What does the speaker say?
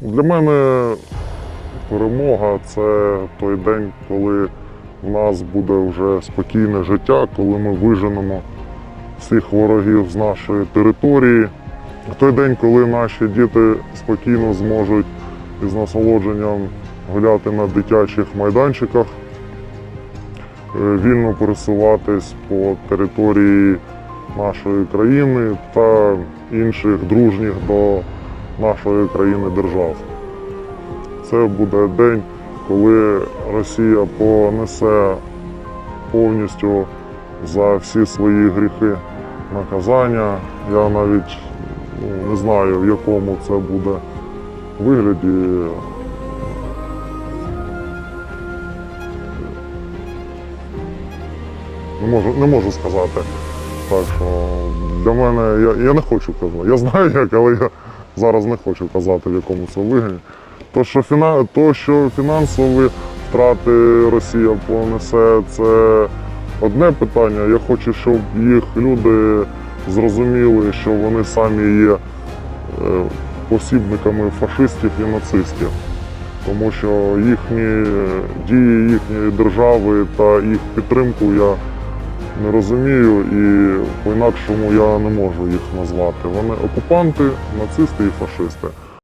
Для мене перемога це той день, коли в нас буде вже спокійне життя, коли ми виженемо всіх ворогів з нашої території. Той день, коли наші діти спокійно зможуть із насолодженням гуляти на дитячих майданчиках, е, вільно пересуватись по території нашої країни та інших дружніх до нашої країни держав. Це буде день, коли Росія понесе повністю за всі свої гріхи наказання. Я навіть ну, не знаю, в якому це буде вигляді. Не можу, не можу сказати. Так що для мене я, я не хочу казати. Я знаю як, але я зараз не хочу казати, в якому це вигляді. То, що, фіна, то, що фінансові втрати Росія понесе, це одне питання. Я хочу, щоб їх люди зрозуміли, що вони самі є е, посібниками фашистів і нацистів. Тому що їхні е, дії їхньої держави та їх підтримку я не розумію і по-інакшому я не можу їх назвати. Вони окупанти, нацисти і фашисти.